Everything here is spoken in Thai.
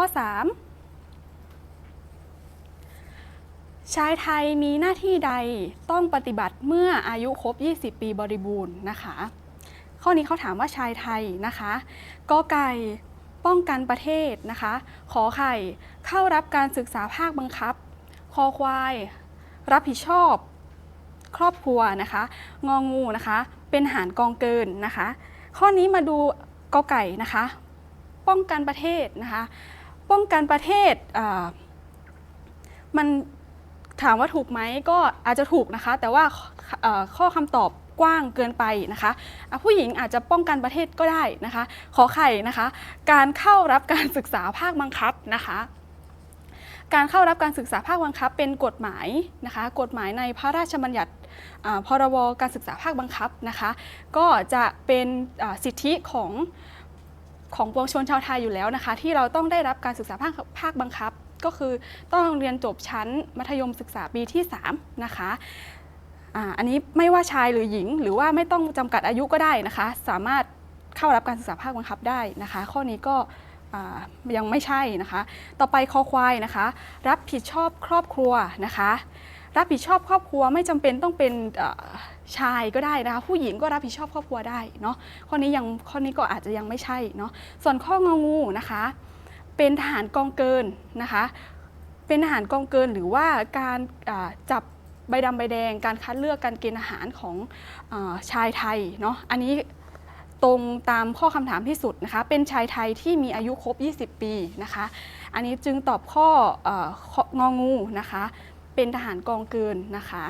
ข้อ 3 ชายไทยมีหน้าที่ใดต้องปฏิบัติเมื่ออายุครบ 20 ปีบริบูรณ์นะคะ ข้อนี้เขาถามว่าชายไทยนะคะกอไก่ป้องกันประเทศนะคะ ขอไข่เข้ารับการศึกษาภาคบังคับ คอควาย รับผิดชอบครอบครัวนะคะ งองูนะคะ เป็นหารกองเกินนะคะ ข้อนี้มาดูกอไก่นะคะ ป้องกันประเทศนะคะ ป้องกันประเทศมันถามว่าถูกไหมก็อาจจะถูกนะคะ แต่ว่าข้อคำตอบกว้างเกินไปนะคะ ผู้หญิงอาจจะป้องกันประเทศก็ได้นะคะ ขอไข่นะคะ การเข้ารับการศึกษาภาคบังคับนะคะ การเข้ารับการศึกษาภาคบังคับ เป็นกฎหมายนะคะ กฎหมายในพระราชบัญญัติพรบการศึกษาภาคบังคับนะคะ ก็จะเป็นสิทธิของ ของปวงชนชาวไทยอยู่แล้วนะคะ ที่เราต้องได้รับการศึกษาภาคภาคบังคับ ก็คือต้องเรียนจบชั้นมัธยมศึกษาปีที่ 3 นะคะอันนี้ไม่ว่าชายหรือหญิง หรือว่าไม่ต้องจำกัดอายุก็ได้นะคะ สามารถเข้ารับการศึกษาภาคบังคับได้นะคะ ข้อนี้ก็ยังไม่ใช่นะคะ ต่อไปคอควายนะคะ รับผิดชอบครอบครัวนะคะ รับผิดชอบครอบครัวไม่จำเป็นต้องเป็นชายก็ได้นะคะผู้หญิงก็รับผิดชอบครอบครัวได้เนาะข้อนี้ยังข้อนี้ก็อาจจะยังไม่ใช่เนาะส่วนข้ององูนะคะ เป็นทหารกองเกินนะคะ เป็นทหารกองเกินหรือว่าการจับใบดำใบแดง การคัดเลือกการเกณฑ์อาหารของอชายไทยเนาะอันนี้ตรงตามข้อคำถามที่สุดนะคะ เป็นชายไทยที่มีอายุครบ 20 ปีนะคะ อันนี้จึงตอบข้อเอององูนะคะ เป็นทหารกองเกินนะคะ